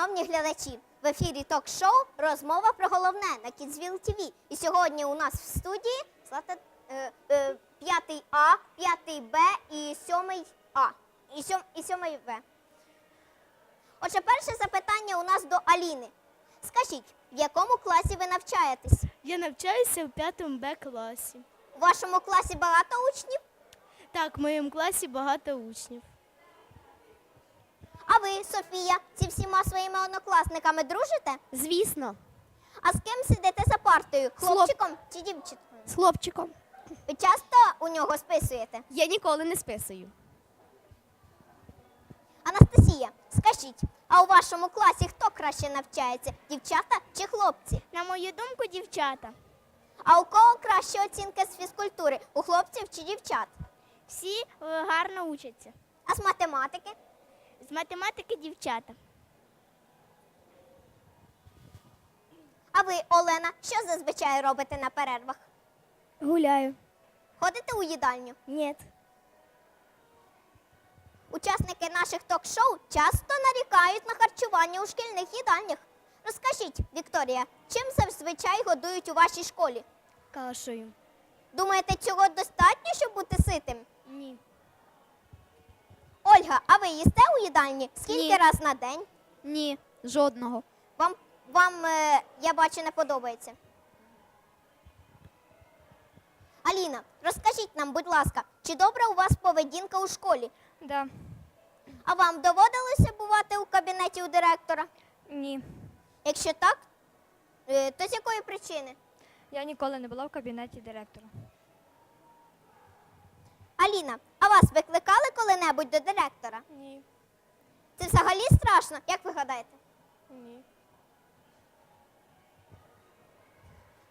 шановні глядачі! В ефірі ток-шоу Розмова про головне на Kidsville TV. І сьогодні у нас в студії Злата, е, е, 5 А, 5 Б і 7 А. І 7, і 7 В. Отже, перше запитання у нас до Аліни. Скажіть, в якому класі ви навчаєтесь? Я навчаюся в 5 Б класі. У вашому класі багато учнів? Так, в моєму класі багато учнів. А ви, Софія, зі всіма своїми однокласниками дружите? Звісно, А з ким сидите за партою? Хлопчиком чи дівчинкою? з хлопчиком. Ви часто у нього списуєте? Я ніколи не списую. Анастасія, скажіть, а у вашому класі хто краще навчається? Дівчата чи хлопці? На мою думку, дівчата. А у кого кращі оцінки з фізкультури? У хлопців чи дівчат? Всі е, гарно учаться. А з математики? З математики дівчата. А ви, Олена, що зазвичай робите на перервах? Гуляю. Ходите у їдальню? Ні. Учасники наших ток-шоу часто нарікають на харчування у шкільних їдальнях. Розкажіть, Вікторія, чим зазвичай годують у вашій школі? Кашею. Думаєте, цього достатньо, щоб бути ситим? Ні. Ольга, а ви їсте у їдальні? Скільки Ні. раз на день? Ні, жодного. Вам, вам е, я бачу, не подобається. Аліна, розкажіть нам, будь ласка, чи добра у вас поведінка у школі? Да. А вам доводилося бувати у кабінеті у директора? Ні. Якщо так, е, то з якої причини? Я ніколи не була в кабінеті директора. Аліна, вас викликали коли-небудь до директора? Ні. Це взагалі страшно, як ви гадаєте? Ні.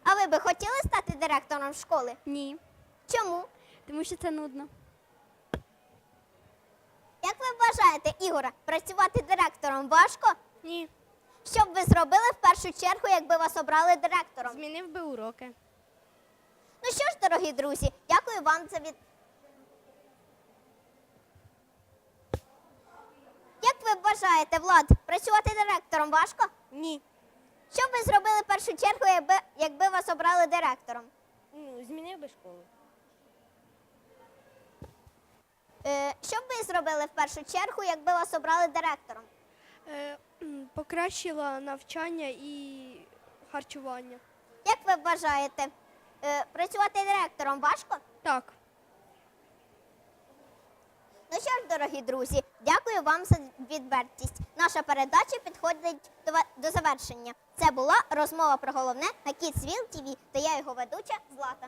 А ви би хотіли стати директором школи? Ні. Чому? Тому що це нудно. Як ви вважаєте, Ігоре, працювати директором важко? Ні. Що б ви зробили в першу чергу, якби вас обрали директором? Змінив би уроки. Ну що ж, дорогі друзі, дякую вам за від. Як ви вважаєте, Влад, працювати директором важко? Ні. Що б ви зробили в першу чергу, якби, якби вас обрали директором? Ну, змінив би школу. Е, що б ви зробили в першу чергу, якби вас обрали директором? Е, м, Покращила навчання і харчування. Як ви вважаєте, е, працювати директором важко? Так. Ну що ж, дорогі друзі, дякую вам за відвертість. Наша передача підходить до, завершення. Це була розмова про головне на Kidsville TV та я його ведуча Злата.